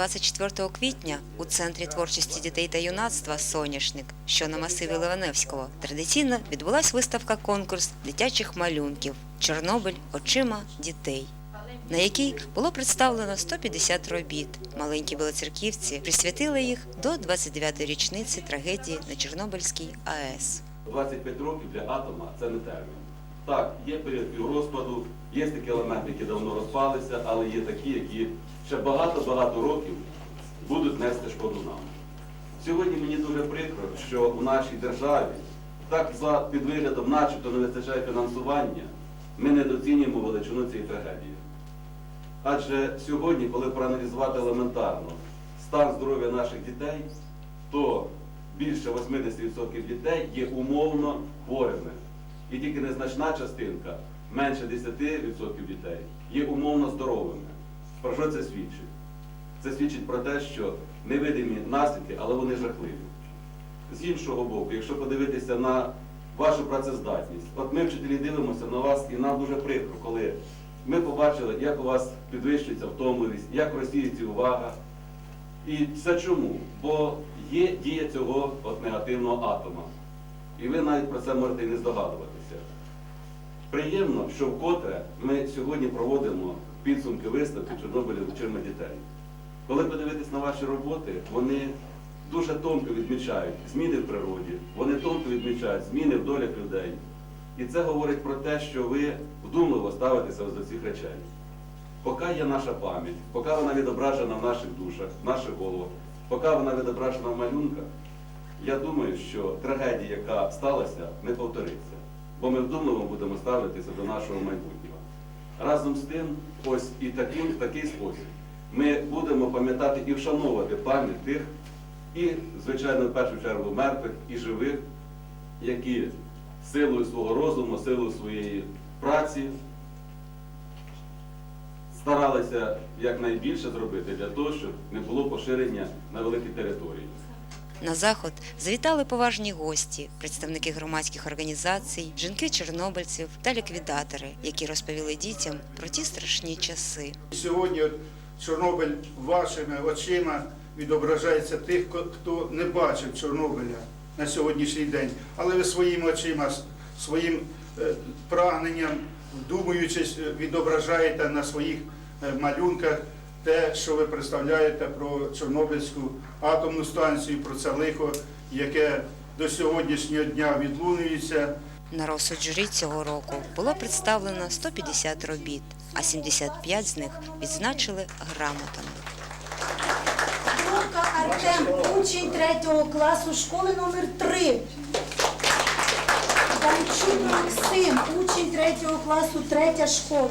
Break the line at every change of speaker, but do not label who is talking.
24 квітня у центрі творчості дітей та юнацтва Соняшник, що на масиві Ливаневського, традиційно відбулась виставка конкурс дитячих малюнків Чорнобиль очима дітей. На якій було представлено 150 робіт. Маленькі білоцерківці присвятили їх до 29-ї річниці трагедії на Чорнобильській АЕС.
25 років для атома це не термін. Так, є період розпаду, є такі елементи, які давно розпалися, але є такі, які ще багато-багато років будуть нести шкоду нам. Сьогодні мені дуже прикро, що в нашій державі так за під виглядом начебто не вистачає фінансування, ми недоцінюємо величину цієї трагедії. Адже сьогодні, коли проаналізувати елементарно стан здоров'я наших дітей, то більше 80% дітей є умовно хворими. І тільки незначна частинка, менше 10% дітей, є умовно здоровими. Про що це свідчить? Це свідчить про те, що невидимі наслідки, але вони жахливі. З іншого боку, якщо подивитися на вашу працездатність, от ми вчителі дивимося на вас, і нам дуже прикро, коли ми побачили, як у вас підвищується втомливість, як розсіється увага. І це чому? Бо є дія цього от негативного атома. І ви навіть про це можете і не здогадуватися. Приємно, що вкотре ми сьогодні проводимо підсумки виставки Чорнобилів очима дітей. Коли подивитись на ваші роботи, вони дуже тонко відмічають зміни в природі, вони тонко відмічають зміни в долях людей. І це говорить про те, що ви вдумливо ставитеся до цих речей. Поки є наша пам'ять, поки вона відображена в наших душах, в наших головах, поки вона відображена в малюнках, я думаю, що трагедія, яка сталася, не повториться. Бо ми вдумливо будемо ставитися до нашого майбутнього. Разом з тим, ось і таким, в такий спосіб ми будемо пам'ятати і вшановувати пам'ять тих, і, звичайно, в першу чергу мертвих і живих, які силою свого розуму, силою своєї праці старалися якнайбільше зробити для того, щоб не було поширення на великі території.
На заход завітали поважні гості, представники громадських організацій, жінки чорнобильців та ліквідатори, які розповіли дітям про ті страшні часи.
Сьогодні Чорнобиль вашими очима відображається тих, хто не бачив Чорнобиля на сьогоднішній день. Але ви своїми очима, своїм е, прагненням, вдумуючись, е, відображаєте на своїх е, малюнках те, що ви представляєте про Чорнобильську атомну станцію, про це лихо, яке до сьогоднішнього дня відлунюється.
На розсуд журі цього року було представлено 150 робіт, а 75 з них відзначили грамотами.
Бровка Артем, учень третього класу школи номер 3. Данчук Максим, учень третього класу, третя школа.